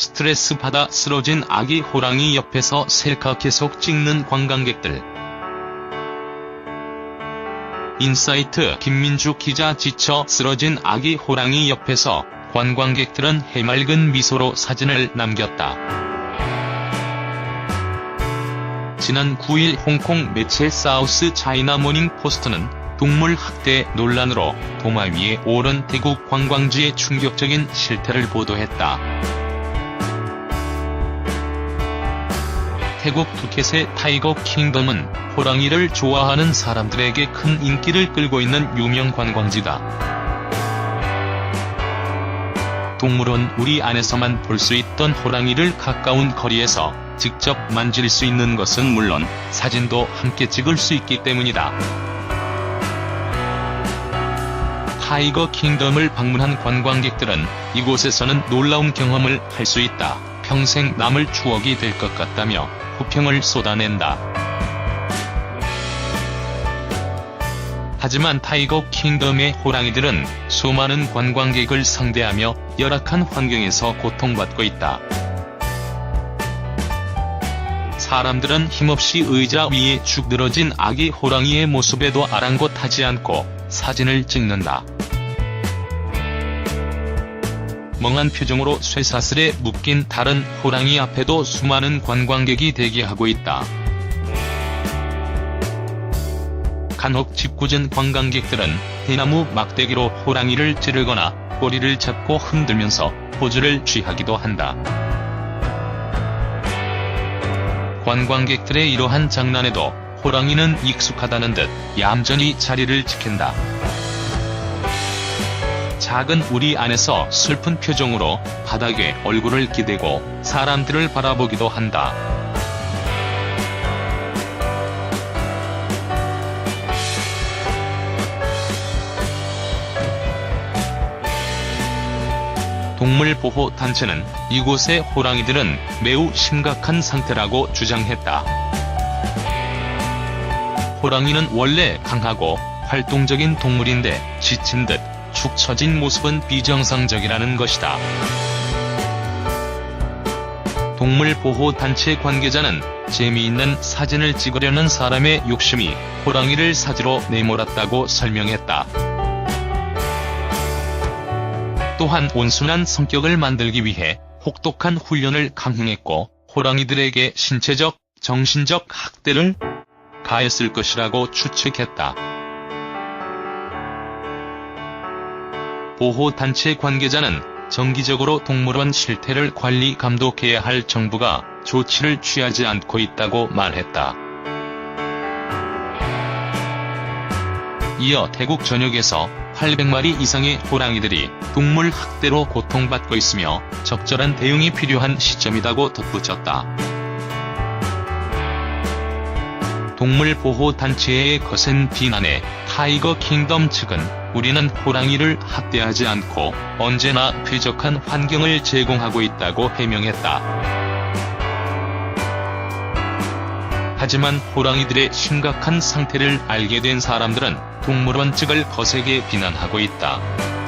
스트레스 받아 쓰러진 아기 호랑이 옆에서 셀카 계속 찍는 관광객들. 인사이트 김민주 기자 지쳐 쓰러진 아기 호랑이 옆에서 관광객들은 해맑은 미소로 사진을 남겼다. 지난 9일 홍콩 매체 사우스 차이나 모닝 포스트는 동물 학대 논란으로 도마 위에 오른 태국 관광지의 충격적인 실태를 보도했다. 태국 푸켓의 타이거 킹덤은 호랑이를 좋아하는 사람들에게 큰 인기를 끌고 있는 유명 관광지다. 동물원 우리 안에서만 볼 수 있던 호랑이를 가까운 거리에서 직접 만질 수 있는 것은 물론 사진도 함께 찍을 수 있기 때문이다. 타이거 킹덤을 방문한 관광객들은 이곳에서는 놀라운 경험을 할 수 있다. 평생 남을 추억이 될 것 같다며 호평을 쏟아낸다. 하지만 타이거 킹덤의 호랑이들은 수많은 관광객을 상대하며 열악한 환경에서 고통받고 있다. 사람들은 힘없이 의자 위에 죽 늘어진 아기 호랑이의 모습에도 아랑곳하지 않고 사진을 찍는다. 멍한 표정으로 쇠사슬에 묶인 다른 호랑이 앞에도 수많은 관광객이 대기하고 있다. 간혹 짓궂은 관광객들은 대나무 막대기로 호랑이를 찌르거나 꼬리를 잡고 흔들면서 포즈를 취하기도 한다. 관광객들의 이러한 장난에도 호랑이는 익숙하다는 듯 얌전히 자리를 지킨다. 작은 우리 안에서 슬픈 표정으로 바닥에 얼굴을 기대고 사람들을 바라보기도 한다. 동물보호단체는 이곳의 호랑이들은 매우 심각한 상태라고 주장했다. 호랑이는 원래 강하고 활동적인 동물인데 지친 듯 축 처진 모습은 비정상적이라는 것이다. 동물보호단체 관계자는 재미있는 사진을 찍으려는 사람의 욕심이 호랑이를 사지로 내몰았다고 설명했다. 또한 온순한 성격을 만들기 위해 혹독한 훈련을 강행했고 호랑이들에게 신체적, 정신적 학대를 가했을 것이라고 추측했다. 보호단체 관계자는 정기적으로 동물원 실태를 관리 감독해야 할 정부가 조치를 취하지 않고 있다고 말했다. 이어 태국 전역에서 800마리 이상의 호랑이들이 동물 학대로 고통받고 있으며 적절한 대응이 필요한 시점이라고 덧붙였다. 동물보호단체의 거센 비난에 타이거 킹덤 측은 우리는 호랑이를 학대하지 않고 언제나 쾌적한 환경을 제공하고 있다고 해명했다. 하지만 호랑이들의 심각한 상태를 알게 된 사람들은 동물원 측을 거세게 비난하고 있다.